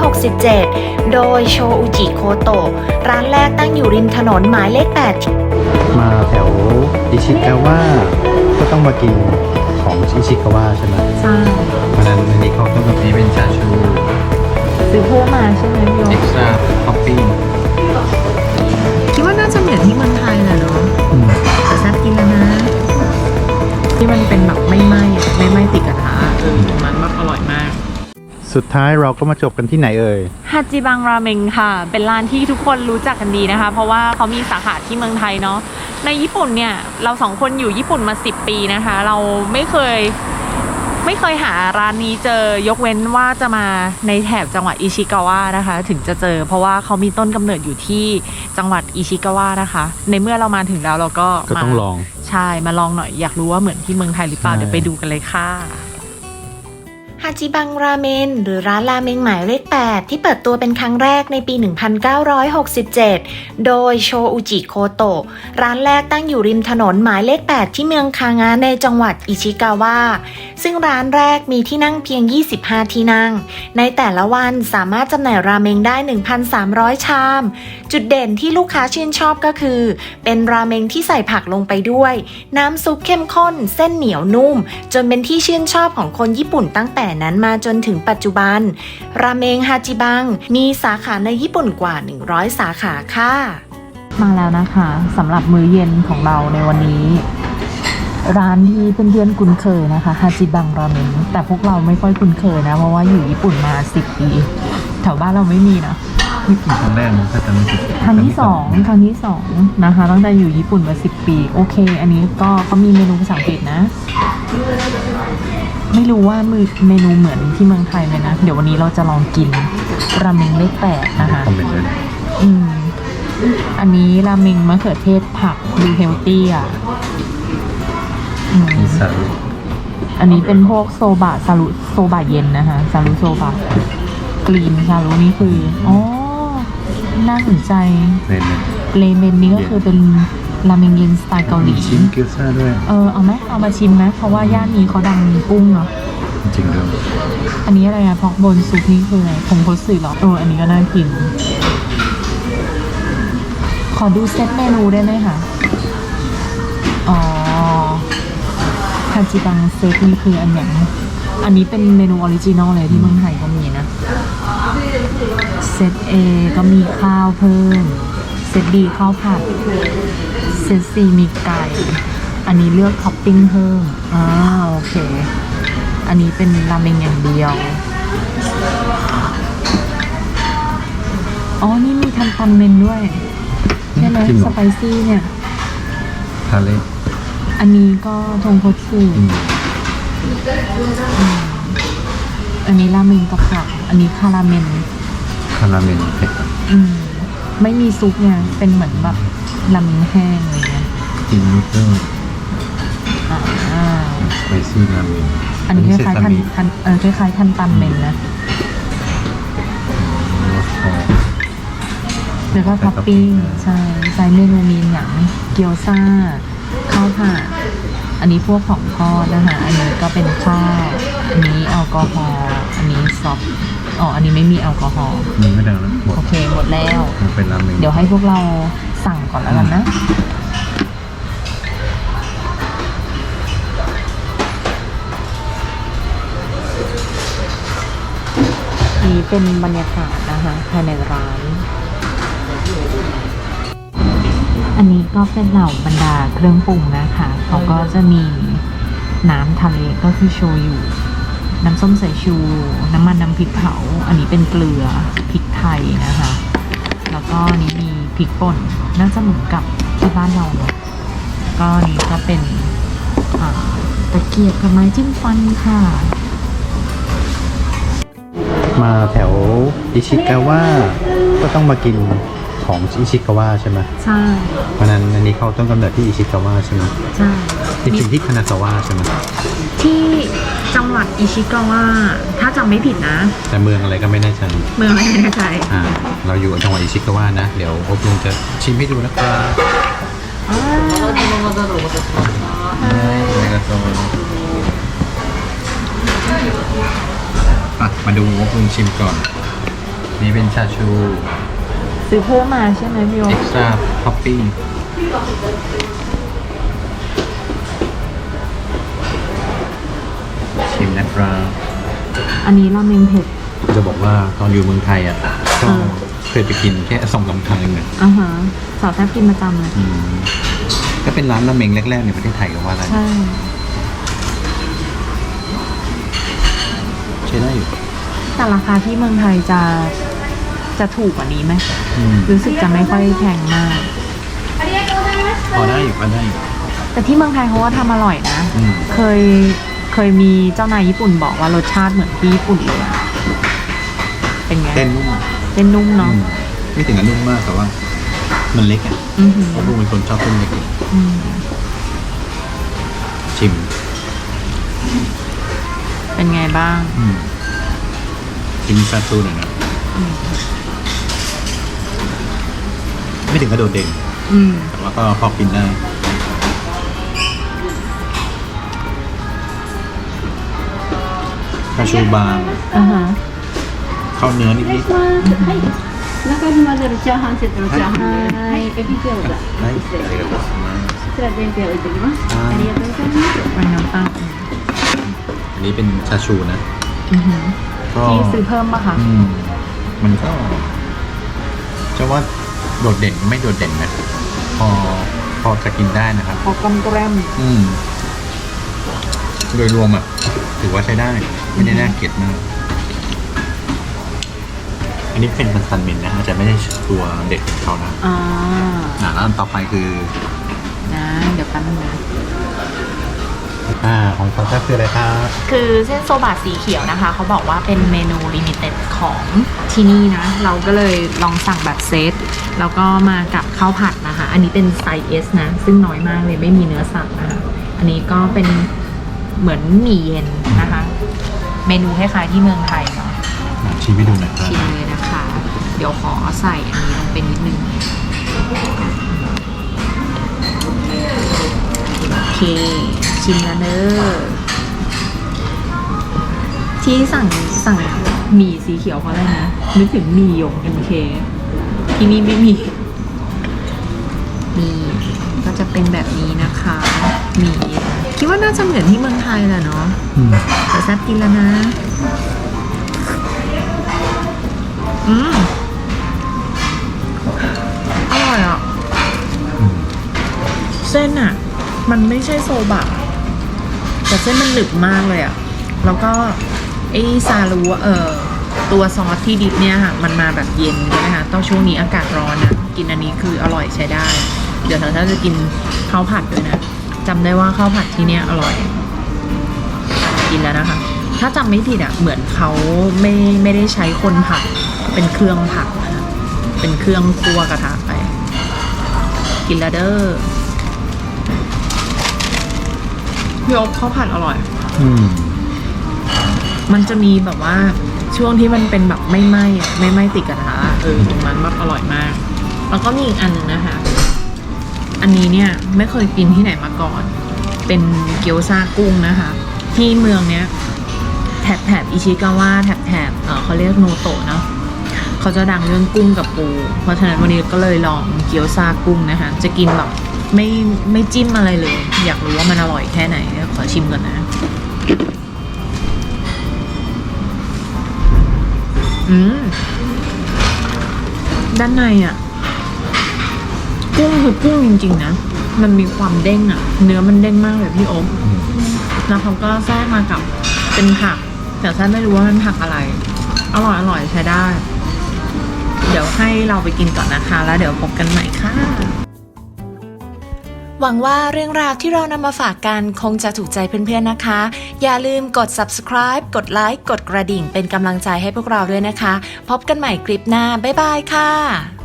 1967 โดยโชอุจิโคโตะร้านแรกตั้งอยู่ริมถนนหมายเลข 8 มาแถวอิชิกาวะก็ต้องมากินของอิชิกาวะใช่ไหมใช่เพราะฉะนั้นอันนี้เขาต้องแบบนี้เป็นชาชูซื้อเพิ่มมาใช่ไหมพี่โยเอ็กซ์ตร้าท็อปปิ้งคิดว่าน่าจะเหมือนที่เมืองไทยแหละเนาะแต่แซ่บกินแล้วนะ ที่มันเป็นแบบไม่ไหม้อะไม่ไหม้ติดกระทะเออมันแบบอร่อยมาก สุดท้ายเราก็มาจบกันที่ไหนเอ่ยฮาจิบังราเมงค่ะ เป็นร้านที่ทุกคนรู้จักกันดีนะคะ เพราะว่าเขามีสาขาที่เมืองไทยเนาะในญี่ปุ่นเนี่ย เราสองคนอยู่ญี่ปุ่นมา 10 ปีนะคะ เราไม่เคยไม่เคยหาร้านนี้เจอยกเว้นว่าจะมาในแถบจังหวัดอิชิกาวะนะคะ ถึงจะเจอ เพราะว่าเขามีต้นกำเนิดอยู่ที่จังหวัดอิชิกาวะนะคะ ในเมื่อเรามาถึงแล้วเราก็ก็ต้องมาลอง ใช่มาลองหน่อยอยากรู้ว่าเหมือนที่เมืองไทยหรือเปล่าใช่เดี๋ยวไปดูกันเลยค่ะ ฮาจิบังราเมนหรือร้านราเมงหมายเลข 8 ที่เปิดตัวเป็นครั้งแรกในปี 1967 โดยโชอุจิโคโตะร้านแรกตั้งอยู่ริมถนนหมายเลข 8 ที่เมืองคางะในจังหวัดอิชิกาวะ ซึ่งร้านแรกมีที่นั่งเพียง 25 ที่นั่ง ในแต่ละวันสามารถจำหน่ายราเมงได้ 1,300 ชาม จุดเด่นที่ลูกค้าชื่นชอบก็คือ เป็นราเมงที่ใส่ผักลงไปด้วย น้ำซุปเข้มข้น เส้นเหนียวนุ่ม จนเป็นที่ชื่นชอบของคนญี่ปุ่นตั้งแต่นั้นมาจนถึงปัจจุบัน ราเมงฮาจิบัง มีสาขาในญี่ปุ่นกว่า 100 สาขาค่ะ มาแล้วนะคะสำหรับมื้อเย็นของเราในวันนี้ ร้านที่เพื่อนๆคุ้นเคยนะคะฮาจิบังราเมงแต่พวกเราไม่ค่อยคุ้นเคยนะ เพราะว่าอยู่ญี่ปุ่นมาสิบปีแถวบ้านเราไม่มีนะนี่กินครั้งแรกนะถ้าจำไม่ผิดครั้งที่สองครั้งที่สองนะคะตั้งแต่อยู่ญี่ปุ่นมาสิบปี โอเค อันนี้ก็เขามีเมนูภาษาอังกฤษนะ ไม่รู้ว่ามือเมนูเหมือนที่เมืองไทยไหมนะ เดี๋ยววันนี้เราจะลองกินราเมงเลขแปดนะคะคอมเมนต์ด้วยนะอืมอันนี้ราเมงมะเขือเทศผักดูเฮลตี้อะอืมมีซาลุอันนี้เป็นพวกโซบะซารุโซบะเย็นนะคะซารุโซบะกรีนซารุนี่คืออ๋อน่าสนใจเนยเนี่ยเลเมนนี่ก็คือเป็น ราเมงเย็นสไตล์เกาหลีมีชิ้นเกี๊ยวซ่าด้วย เออเอาไหมเอามาชิมไหมเพราะว่าย่านนี้เขาดังกุ้งเนาะจริงๆด้วยอันนี้อะไรอะพอกบนซุปนี่คืออะไรผงโคสึเหรอเอออันนี้ก็น่ากิน ขอดูเซตเมนูได้ไหมคะอ๋อฮาจิบังเซตนี่คืออันอย่างอันนี้เป็นเมนูออริจินอลเลยที่เมืองไทยก็มีนะ เซต A ก็มีข้าวเพิ่ม เซต B ข้าวผัด เซต C มีไก่ อันนี้เลือกท็อปปิ้งเพิ่มอ่าโอเค อันนี้เป็นราเมงอย่างเดียว อ๋อ นี่มีทันตันเมนด้วย ใช่ไหมจริงเหรสอ ไปซี่เนี่ย ทาเล่อันนี้ก็ทงโคตสึอืมอันนี้ราเมงกับผัก อันนี้คาราเมน คาราเมลเผ็ดอืม ไม่มีซุปเนี่ยเป็นเหมือนแบบราเมงแห้งอะไรเงี้ยกินนูเดิลอ่าสไปซี่ราเมนอันนี้คล้ายๆทันทันเออคล้ายๆทันตันเมนนะแล้วก็ท็อปปิ้งใช่ใส่เมนูมีอย่างเกี๊ยวซ่าข้าวผัดอันนี้พวกของทอดนะคะ อันนี้ก็เป็นข้าว อันนี้แอลกอฮอล์ อันนี้ซอฟต์ อ๋อ อันนี้ไม่มีแอลกอฮอล์ มีไม่ดังแล้วหมดโอเคหมดแล้ว มันเป็นราเมงเดี๋ยวให้พวกเราสั่งก่อนแล้วกันนะ นี่เป็นบรรยากาศนะคะภายในร้าน อันนี้ก็เป็นเหล่าบรรดาเครื่องปรุงนะคะ เขาก็จะมีน้ำทะเลก็คือโชยุ น้ำส้มสายชู น้ำมันน้ำพริกเผา อันนี้เป็นเกลือพริกไทยนะคะ แล้วก็อันนี้มีพริกป่น น่าจะเหมือนกับที่บ้านเราเนอะก็อันนี้ก็เป็นอ่าตะเกียบกับไม้จิ้มฟันค่ะ มาแถวอิชิกาวะก็ต้องมากินของอิชิกาวะใช่ไหมใช่เพราะฉะนั้นอันนี้เขาต้นกำเนิดที่อิชิกาวะใช่ไหมใช่จริงๆที่คานาซาวะใช่ไหมที่ จังหวัดอิชิกาวะถ้าจำไม่ผิดนะ แต่เมืองอะไรก็ไม่แน่ใจเมืองอะไรไม่แน่ใจอ่าเราอยู่จังหวัดอิชิกาวะนะ เดี๋ยวอบลุงจะชิมให้ดูนะครับอะมาดูอบลุงชิมก่อน นี่เป็นชาชู ซื้อเพิ่มมาใช่ไหมพี่โอ เอ็กซ์ตร้าท็อปปิ้ง ชิมนะครับ อันนี้ราเมงเผ็ด จะบอกว่าตอนอยู่เมืองไทยอะก็อ่า เคยไปกินแค่สองสามครั้งเองนะอ่าฮะสาวแทบกินประจำเลยอืมก็เป็นร้านราเมงแรกๆในประเทศไทยก็ว่าได้ใช่ ใช้ได้อยู่แต่ราคาที่เมืองไทยจะจะถูกกว่านี้ไหมอืมรู้สึกจะไม่ค่อยแพงมากพอได้อยู่พอได้อยู่แต่ที่เมืองไทยเขาว่าทำอร่อยนะ อืมเคย เคยมีเจ้านายญี่ปุ่นบอกว่ารสชาติเหมือนที่ญี่ปุ่นเลยอะเป็นไงเต้นนุ่มเส้นนุ่มเนาะอืมไม่ถึงกับนุ่มมากแต่ว่า มันเล็กอะอือหือเพราะลูกเป็นคนชอบเส้นเล็กอืมชิม เป็นไงบ้าง อืมชิมซาซูหน่อยนะอืม ไม่ถึงกระโดดเด่น อืมแต่ว่าก็พอกินได้ คาชูบาง อ่าฮะ เข้าเนื้อนิด はい。中に混ぜるチャーハンセットのチャーハンです。はい、エビ餃子。 ๆได้ありがとうございます こちら全品置いておきます。はいありがとうございます。 เป็นน้ำตาล อันนี้เป็นชาชูนะ อือหือ ก็ ที่ซื้อเพิ่มปะคะ อืมมันก็จะว่าโดดเด่นก็ไม่โดดเด่นนะ พอพอจะกินได้นะครับ พอกลมแกล้ม อืม โดยรวมอ่ะ ถือว่าใช้ได้ ไม่ได้น่าเกลียดมาก อันนี้เป็นมันซันเมนนะอาจจะไม่ได้ตัวเด็ดของเขานะอ่าอ่าแล้วอันต่อไปคือนะเดี๋ยวแป๊บนึงนะ อ่าของเขาจะคืออะไรครับคือเส้นโซบะสีเขียวนะคะ เขาบอกว่าเป็นเมนูลิมิเต็ดของที่นี่นะ เราก็เลยลองสั่งแบบเซตแล้วก็มากับข้าวผัดนะคะ อันนี้เป็นไซส์ S นะ ซึ่งน้อยมากเลยไม่มีเนื้อสัตว์นะคะ อันนี้ก็เป็นเหมือนหมี่เย็นนะคะ เมนูคล้ายๆที่เมืองไทยเนาะอ่าชิมให้ดูหน่อยครับชิมเลยนะคะ เดี๋ยวขอใส่อันนี้ลงไปนิดนึงโอเค ชิมแล้วเนอะที่สั่งสั่งหมี่สีเขียวเพราะอะไรนะนึกถึงหมี่หยง MK ที่นี่ไม่มีนี่ก็จะเป็นแบบนี้นะคะหมี่ คิดว่าน่าจะเหมือนที่เมืองไทยแหละเนาะอืมแต่แซ่บกินแล้วนะ อืมอร่อยอะอืมเส้นอะ มันไม่ใช่โซบะ แต่เส้นมันหนึบมากเลยอะ แล้วก็ไอ้ซาลูเออตัวซอสที่ดิบเนี่ยค่ะ มันมาแบบเย็นใช่ไหมคะต้องช่วงนี้อากาศร้อนนะ กินอันนี้คืออร่อยใช้ได้ เดี๋ยวถ้าจะกินข้าวผัดด้วยนะ จำได้ว่าข้าวผัดที่เนี่ยอร่อย กินแล้วนะคะ ถ้าจำไม่ผิดอะเหมือนเขาไม่ไม่ได้ใช้คนผัด เป็นเครื่องผัดนะคะเป็นเครื่องคั่วกระทะไป กินแล้วเด้อพี่อบข้าวผัดอร่อย อืมมันจะมีแบบว่าช่วงที่มันเป็นแบบไม่ไหม้อะไม่ไหม้ติดกระทะอะเออตรงนั้นแบบอร่อยมาก แล้วก็มีอีกอันหนึ่งนะคะ อันนี้เนี่ยไม่เคยกินที่ไหนมาก่อน เป็นเกี๊ยวซากุ้งนะคะ ที่เมืองเนี้ยแถบแถบอิชิกาวะแถบแถบเขาเรียกโนโตะเนาะเขาจะดังเรื่องกุ้งกับปู เพราะฉะนั้นวันนี้ก็เลยลองเกี๊ยวซากุ้งนะคะ จะกินแบบไม่ไม่จิ้มอะไรเลย อยากรู้ว่ามันอร่อยแค่ไหนขอชิมก่อนนะอืมด้านในอะ กุ้งคือกุ้งจริง ๆ นะ มันมีความเด้งอะเนื้อมันเด้งมากเลยพี่โอ๊คแล้วเขาก็แทรกมากับเป็นผัก แต่แทบไม่รู้ว่ามันผักอะไร อร่อยอร่อยใช้ได้ เดี๋ยวให้เราไปกินก่อนนะคะ แล้วเดี๋ยวพบกันใหม่ค่ะ หวังว่าเรื่องราวที่เรานำมาฝากกันคงจะถูกใจเพื่อนๆนะคะ อย่าลืมกด subscribe กดไลค์กดกระดิ่งเป็นกำลังใจให้พวกเราด้วยนะคะ พบกันใหม่คลิปหน้า บ๊ายบายค่ะ